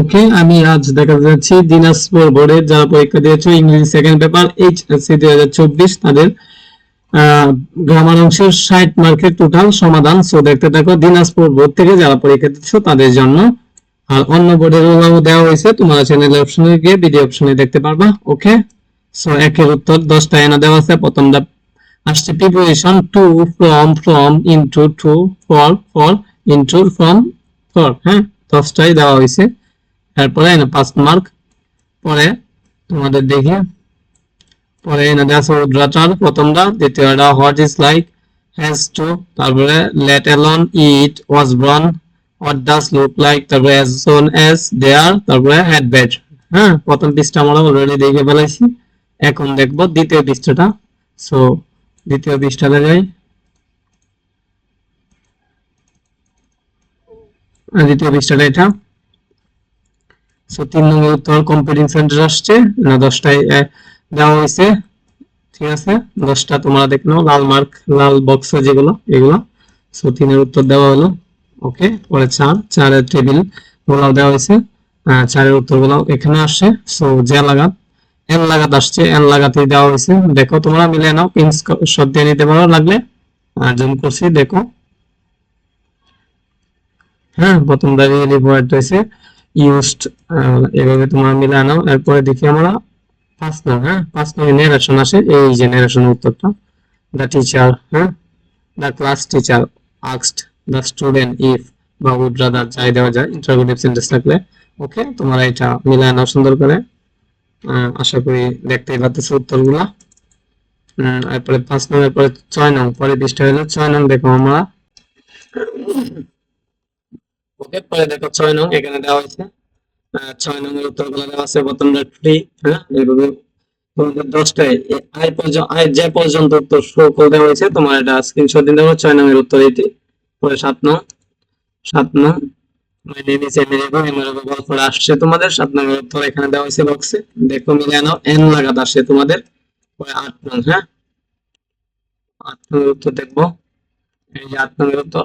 ওকে, আমি আজ দেখা যাচ্ছি দিনাজপুর বোর্ডের যারা পরীক্ষা দিয়েছে, ইংরেজি সেকেন্ড পেপার এইচএসসি দুই হাজার চব্বিশ, তাদের গ্রামার অংশের ষাট মার্কের টোটাল সমাধান। সো দেখতে থাকো, দিনাজপুর বোর্ড থেকে যারা পরীক্ষা দিচ্ছ, তাদের জন্য। আর অন্য বোর্ডের দেওয়া হয়েছে, তোমরা চ্যানেল অপশনে গিয়ে ভিডিও অপশনে দেখতে পারবা, ওকে? সো একের উত্তর, দশটা এনে দেওয়া আছে, প্রথমটা আসছে preposition to from from into to for for into from for হ্যাঁ? দশটাই দেওয়া হয়েছে। তারপরে এনে পাঁচ মার্ক পরে তোমাদের দেখি। পরে এনে দেওয়া আছে উদ্রাটার প্রথমটা, দ্বিতীয়টা what is like has to তারপরে let alone it was born what does look like তারপরে অ্যাজ সোন অ্যাজ দেয়ার তারপরে হ্যাড ব্যাড হ্যাঁ প্রথম পৃষ্ঠা আমরা অলরেডি দেখে ফেলাইছি এখন দেখব দ্বিতীয় পৃষ্ঠাটা। সো দ্বিতীয় পৃষ্ঠাতে যাই দ্বিতীয় পৃষ্ঠাটা এটা। সো তিন নম্বর উত্তর কম্পিউটিং সেন্টার আসছে। না, দশটায় দেওয়া হয়েছে। ঠিক আছে? দশটা তোমরা দেখে নাও, লাল মার্ক লাল বক্স যেগুলো, এগুলো। সো তিনের উত্তর দেওয়া হলো। ওকে পরে চার, চারের টেবিলগুলো দেওয়া হয়েছে। চারের উত্তরগুলো এখানে আসছে। সো যে লাগাত এন লাগাত আসছে। এন লাগাতে দেওয়া হয়েছে। দেখো, তোমরা মিলে নাও পিনস শট দিয়ে নিতে পারো লাগলে। জুম করছি, দেখো। হ্যাঁ প্রথমটা রিয়েলি ভয়েড হয়েছে। ইউজড এভাবে তোমরা মিলে নাও এরপরে দেখি আমরা পাঁচ নং হ্যাঁ? পাঁচ নং নেরেশন আসে। এই যে উত্তরটা। দ্য টিচার হ্যাঁ? The class teacher asked the student if বা উড রাদার যাই দেওয়া যায়। ইন্টারোগেটিভ সেন্টেন্স থাকলে। ওকে তোমরা এটা মিলায় নাও সুন্দর করে। আশা করি দেখতেই পাচ্ছ উত্তরগুলা। এরপরে পাঁচ নং, এরপরে ছয় নং। পরে পৃষ্ঠা হলো ছয় নং। দেখো আমরা ওকে, পরে দেখো ছয় নং, এখানে দেওয়া হয়েছে। ছয় নং এর উত্তরগুলো দেওয়া আছে প্রথমটা ফ্রি হ্যাঁ? দশটায় আই পর্যন্ত আই যে পর্যন্ত উত্তর শো করে দেওয়া হয়েছে, তোমার এটা স্ক্রিনশট দিতে হবে ছয় নং এর উত্তর এটি পরে সাত নং সাত নং আসছে তোমাদের, সাত নং উত্তর এখানে দেওয়া হয়েছে দেখো মিলিয়ে নাও এন লাগাত আসছে তোমাদের, পরে আট নং হ্যাঁ? আট নং উত্তর দেখব। এই আট নং উত্তর।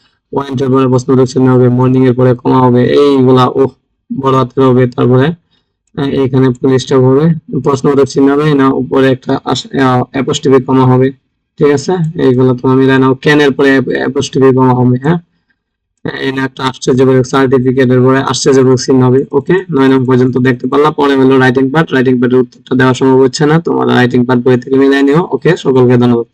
ওয়াইন্টের পরে প্রশ্নবোধক চিহ্ন হবে মর্নিং এর পরে কমা হবে, এইগুলা ও বড় হাতের হবে, তারপরে এখানে স্টপ হবে প্রশ্নবোধক চিহ্ন হবে না, উপরে একটা অ্যাপোস্টিভি কমা হবে, ঠিক আছে? এইগুলো তোমার মিলাই নাও ক্যানের পরে অ্যাপোস্টিভি কমা হবে হ্যাঁ? এই না একটা আশ্চর্যজনক সার্টিফিকেটের পরে আশ্চর্যজনক চিহ্ন হবে ওকে নয় নম্বর পর্যন্ত দেখতে পারলাম পরে হলো রাইটিং পার্ট রাইটিং পার্টের উত্তরটা দেওয়া সম্ভব হচ্ছে না, তোমরা রাইটিং পার্ট বই থেকে মিলাই নিও ওকে সকলকে ধন্যবাদ।